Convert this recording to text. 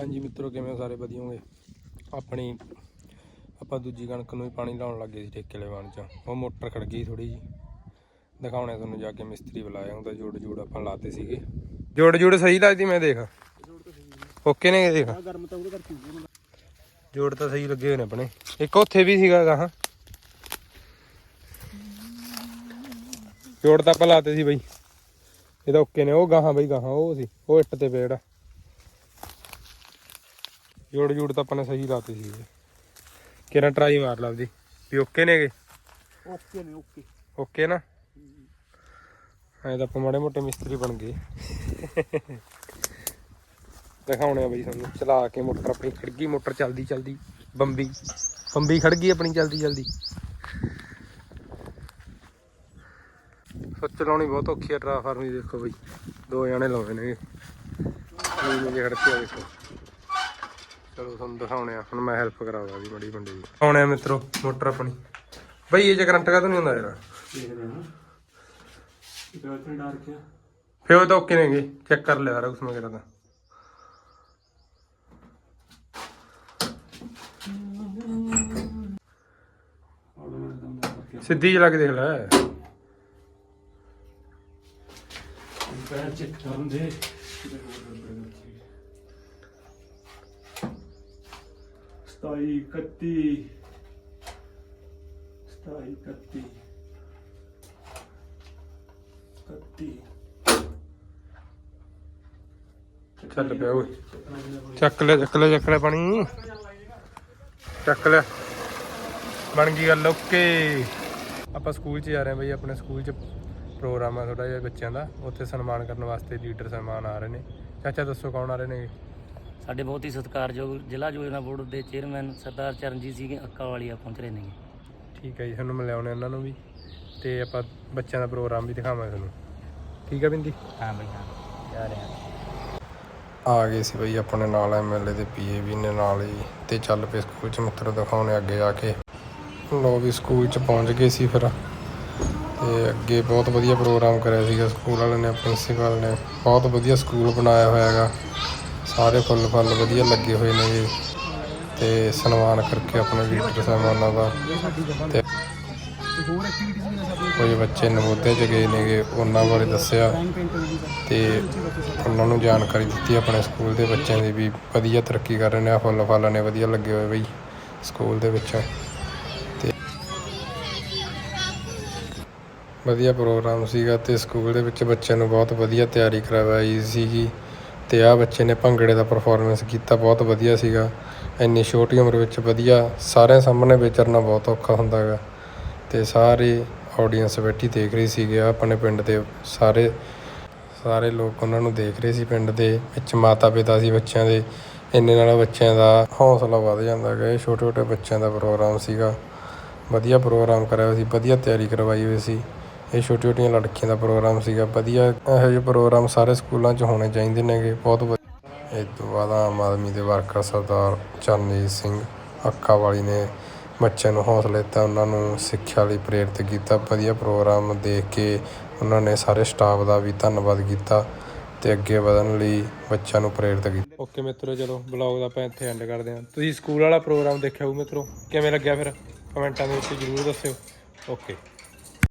ਹਾਂਜੀ ਮਿੱਤਰੋ ਕਿਵੇਂ ਸਾਰੇ ਵਧੀਆ ਹੋਗੇ? ਆਪਣੀ ਆਪਾਂ ਦੂਜੀ ਕਣਕ ਨੂੰ ਵੀ ਪਾਣੀ ਲਾਉਣ ਲੱਗੇ ਸੀ ਠੇਕੇ ਵਾਲੇ ਵਾਣ ਚ। ਉਹ ਮੋਟਰ ਖੜ ਗਈ ਥੋੜੀ ਜੀ ਦਿਖਾਉਣੇ ਤੁਹਾਨੂੰ ਜਾ ਕੇ ਮਿਸਤਰੀ ਬੁਲਾਇਆ ਹੁੰਦਾ ਜੋੜ ਜੋੜ ਆਪਾਂ ਲਾਤੇ ਸੀਗੇ। ਜੋੜ ਜੋੜ ਸਹੀ ਲੱਗਦੀ ਮੈਂ ਦੇਖ? ਓਕੇ ਨੇ ਦੇਖ? ਗਰਮ ਤਾਂ ਉਹਦੇ ਕਰਕੇ ਹੀ ਹੈ। ਜੋੜ ਤਾਂ ਸਹੀ ਲੱਗੇ ਹੋਏ ਨੇ ਆਪਣੇ। ਇੱਕ ਉੱਥੇ ਵੀ ਸੀਗਾ ਗਾਹਾਂ ਜੋੜ ਤਾਂ ਆਪਾਂ ਲਾਤੇ ਸੀ ਬਈ। ਇਹ ਤਾਂ ਓਕੇ ਨੇ ਉਹ ਗਾਹਾਂ ਬਈ ਗਾਹਾਂ ਉਹ ਸੀ ਉਹ ਇੱਟ ਤੇ ਪੇੜ ਆ। ਜੋੜ ਜੋੜ ਤਾਂ ਆਪਾਂ ਨੇ ਸਹੀ ਲਾਤੇ ਸੀ। ਕਿਹੜਾ ਟਰਾਈ ਮਾਰ ਲਾ ਉਹਦੀ ਵੀ ਓਕੇ ਨੇਗੇ? ਓਕੇ ਨੇ ਓਕੇ ਓਕੇ ਨਾ? ਐ ਤਾਂ ਆਪਾਂ ਮਾੜੇ ਮੋਟੇ ਮਿਸਤਰੀ ਬਣ ਗਏ। ਦਿਖਾਉਣੇ ਆ ਬਈ ਤੁਹਾਨੂੰ ਚਲਾ ਕੇ ਮੋਟਰ ਆਪਣੀ ਖੜ ਗਈ। ਮੋਟਰ ਚੱਲਦੀ ਚੱਲਦੀ ਬੰਬੀ। ਬੰਬੀ ਖੜ ਗਈ ਆਪਣੀ ਚੱਲਦੀ ਚੱਲਦੀ। ਸੋ ਚਲਾਉਣੀ ਬਹੁਤ ਔਖੀ ਹੈ ਟਰਾਂਸਫਾਰਮਰ ਦੇਖੋ ਬਈ। ਦੋ ਜਣੇ ਲਾਉਣੇ ਨੇ ਇਹ ਮੇਰੇ ਖੜ ਕੇ ਆ ਦੇਖੋ। ਚਲੋ ਤੁਹਾਨੂੰ ਦਿਖਾਉਣੇ ਆ ਹੁਣ ਮੈਂ ਹੈਲਪ ਕਰਾਉਂਦਾ ਵੀ ਮੜੀ ਬੰਦੇ ਦੀ। ਆਉਣੇ ਆ ਮਿੱਤਰੋ ਮੋਟਰ ਆਪਣੀ। ਬਈ ਇਹ ਚ ਕਰੰਟ ਕਾ ਨਹੀਂ ਹੁੰਦਾ ਯਾਰ? ਦੇਖਦੇ ਹਾਂ ਇਹ ਉੱਥੇ ਡਰ ਕੇ ਫਿਰ ਉਹ ਤਾਂ ਓਕੇ ਨੇਗੇ ਚੈੱਕ ਕਰ ਲਿਆ ਸਾਰਾ ਮੈਂ ਸਿੱਧੀ ਜਿਹਾ ਲਾ ਕੇ ਦੇਖ ਲੈ। ਪੈਰ ਚੈੱਕ ਕਰਨ ਦੇ ਸਤਾਈ ਇਕੱਤੀ ਸਤਾਈ ਇਕੱਤੀ ਇਕੱਤੀ। ਚੱਲ ਪਿਆ ਓਏ। ਚੱਕ ਲੈ ਚੱਕ ਲੈ ਚੱਕ ਲੈ ਪਾਣੀ। ਚੱਕ ਲੈ। ਬਣ ਗਈ ਗੱਲ ਓਕੇ। ਆਪਾਂ ਸਕੂਲ 'ਚ ਜਾ ਰਹੇ ਬਈ ਆਪਣੇ ਸਕੂਲ 'ਚ ਪ੍ਰੋਗਰਾਮ ਆ ਥੋੜਾ ਜਿਹਾ ਬੱਚਿਆਂ ਦਾ। ਉੱਥੇ ਸਨਮਾਨ ਕਰਨ ਵਾਸਤੇ ਲੀਡਰ ਸਨਮਾਨ ਆ ਰਹੇ ਨੇ। ਚਾਚਾ ਦੱਸੋ ਕੌਣ ਆ ਰਹੇ ਨੇ? ਸਾਡੇ ਬਹੁਤ ਹੀ ਸਤਿਕਾਰਯੋਗ ਜ਼ਿਲ੍ਹਾ ਯੋਜਨਾ ਬੋਰਡ ਦੇ ਚੇਅਰਮੈਨ ਸਰਦਾਰ ਚਰਨਜੀਤ ਸਿੰਘ ਅੱਕਾ ਵਾਲੀਆ ਪਹੁੰਚ ਰਹੇ ਨੇ ਠੀਕ ਹੈ ਜੀ ਤੁਹਾਨੂੰ ਮਿਲਾਉਣੇ ਉਹਨਾਂ ਨੂੰ ਵੀ ਤੇ ਆਪਾਂ ਬੱਚਿਆਂ ਦਾ ਪ੍ਰੋਗਰਾਮ ਵੀ ਦਿਖਾਵਾਂਗੇ ਤੁਹਾਨੂੰ। ਠੀਕ ਹੈ ਬਿੰਦੀ? ਹਾਂ ਬਈ ਹਾਂ। ਜਾ ਰਹੇ ਹਾਂ। ਆ ਗਏ ਸੀ ਬਈ ਆਪਣੇ ਨਾਲ ਐਮਐਲਏ ਦੇ ਪੀਏ ਵੀ ਨੇ ਨਾਲ ਹੀ ਤੇ ਚੱਲ ਪਏ ਸਕੂਲ ਚ ਮਿੱਤਰ ਦਿਖਾਉਣੇ ਅੱਗੇ ਜਾ ਕੇ। ਲੋ ਵੀ ਸਕੂਲ ਚ ਪਹੁੰਚ ਗਏ ਸੀ ਫਿਰ। ਤੇ ਅੱਗੇ ਬਹੁਤ ਵਧੀਆ ਪ੍ਰੋਗਰਾਮ ਕਰਿਆ ਸੀਗਾ ਸਕੂਲ ਵਾਲਿਆਂ ਨੇ ਪ੍ਰਿੰਸੀਪਲ ਨੇ। ਬਹੁਤ ਵਧੀਆ ਸਕੂਲ ਬਣਾਇਆ ਹੋਇਆ ਹੈਗਾ। ਸਾਰੇ ਫੁੱਲ ਫਲ ਵਧੀਆ ਲੱਗੇ ਹੋਏ ਨੇ ਜੀ। ਤੇ ਸਨਮਾਨ ਕਰਕੇ ਆਪਣੇ ਲੀਡਰ ਸਾਹਿਬਾਨਾਂ ਦਾ ਤੇ ਕੋਈ ਬੱਚੇ ਨਵੋਦਿਆ ਚ ਗਏ ਨੇਗੇ, ਉਹਨਾਂ ਬਾਰੇ ਦੱਸਿਆ। ਡਰਾਇੰਗ ਤੇ ਉਹਨਾਂ ਨੂੰ ਜਾਣਕਾਰੀ ਦਿੱਤੀ ਆਪਣੇ ਸਕੂਲ ਦੇ ਬੱਚਿਆਂ ਦੀ ਵੀ ਵਧੀਆ ਤਰੱਕੀ ਕਰ ਰਹੇ ਨੇ ਆ ਫੁੱਲ ਫਾਲਾਂ ਨੇ, ਵਧੀਆ ਲੱਗੇ ਹੋਏ ਬਈ ਸਕੂਲ ਦੇ ਵਿੱਚ। ਤੇ ਵਧੀਆ ਪ੍ਰੋਗਰਾਮ ਸੀਗਾ ਤੇ ਸਕੂਲ ਦੇ ਵਿੱਚ ਬੱਚਿਆਂ ਨੂੰ ਬਹੁਤ ਵਧੀਆ ਤਿਆਰੀ ਕਰਵਾਈ ਸੀਗੀ। ਤੇ ਆਹ ਬੱਚੇ ਨੇ ਭੰਗੜੇ ਦਾ ਪਰਫੋਰਮੈਂਸ ਕੀਤਾ, ਬਹੁਤ ਵਧੀਆ ਸੀਗਾ। ਇੰਨੀ ਛੋਟੀ ਉਮਰ ਵਿੱਚ ਵਧੀਆ, ਸਾਰਿਆਂ ਸਾਹਮਣੇ ਵਿਚਰਨਾ ਬਹੁਤ ਔਖਾ ਹੁੰਦਾ ਹੈਗਾ। ਅਤੇ ਸਾਰੇ ਆਡੀਅנס ਬੈਠੀ ਦੇਖ ਰਹੀ ਸੀਗੇ, ਆਹ ਆਪਣੇ ਪਿੰਡ ਦੇ ਸਾਰੇ ਸਾਰੇ ਲੋਕ ਉਹਨਾਂ ਨੂੰ ਦੇਖ ਰਹੇ ਸੀ ਪਿੰਡ ਦੇ ਵਿੱਚ ਮਾਤਾ ਪਿਤਾ ਸੀ ਬੱਚਿਆਂ ਦੇ। ਇੰਨੇ ਨਾਲ ਬੱਚਿਆਂ ਦਾ ਹੌਸਲਾ ਵੱਧ ਜਾਂਦਾ ਹੈਗਾ, ਇਹ ਛੋਟੇ ਛੋਟੇ ਬੱਚਿਆਂ ਦਾ ਪ੍ਰੋਗਰਾਮ ਸੀਗਾ। ਵਧੀਆ ਪ੍ਰੋਗਰਾਮ ਕਰਾਇਆ ਹੋਇਆ ਸੀ, ਵਧੀਆ ਤਿਆਰੀ ਕਰਵਾਈ ਹੋਈ ਸੀ। ਇਹ ਛੋਟੀ ਛੋਟੀਆਂ ਲੜਕੀਆਂ ਦਾ ਪ੍ਰੋਗਰਾਮ ਸੀਗਾ। ਵਧੀਆ ਇਹੋ ਜਿਹੇ ਪ੍ਰੋਗਰਾਮ ਸਾਰੇ ਸਕੂਲਾਂ 'ਚ ਹੋਣੇ ਚਾਹੀਦੇ ਨੇਗੇ। ਬਹੁਤ ਵਧੀਆ ਇਹ ਤੋਂ ਬਾਅਦ ਆਮ ਆਦਮੀ ਦੇ ਵਰਕਰ ਸਰਦਾਰ ਚਰਨਜੀਤ ਸਿੰਘ ਅੱਕਾ ਵਾਲੀ ਨੇ ਬੱਚਿਆਂ ਨੂੰ ਹੌਸਲਾ ਦਿੱਤਾ। ਉਹਨਾਂ ਨੂੰ ਸਿੱਖਿਆ ਲਈ ਪ੍ਰੇਰਿਤ ਕੀਤਾ। ਵਧੀਆ ਪ੍ਰੋਗਰਾਮ ਦੇਖ ਕੇ ਉਹਨਾਂ ਨੇ ਸਾਰੇ ਸਟਾਫ ਦਾ ਵੀ ਧੰਨਵਾਦ ਕੀਤਾ ਤੇ ਅੱਗੇ ਵਧਣ ਲਈ ਬੱਚਿਆਂ ਨੂੰ ਪ੍ਰੇਰਿਤ ਕੀਤਾ। ਓਕੇ ਮਿੱਤਰੋ, ਚਲੋ ਬਲੌਗ ਦਾ ਆਪਾਂ ਇੱਥੇ ਐਂਡ ਕਰਦੇ ਹਾਂ। ਤੁਸੀਂ ਸਕੂਲ ਵਾਲਾ ਪ੍ਰੋਗਰਾਮ ਦੇਖਿਆ ਹੋ ਮਿੱਤਰੋ? ਕਿਵੇਂ ਲੱਗਿਆ ਫਿਰ? ਕਮੈਂਟਾਂ ਦੇ ਵਿੱਚ ਜਰੂਰ ਦੱਸਿਓ। ਓਕੇ।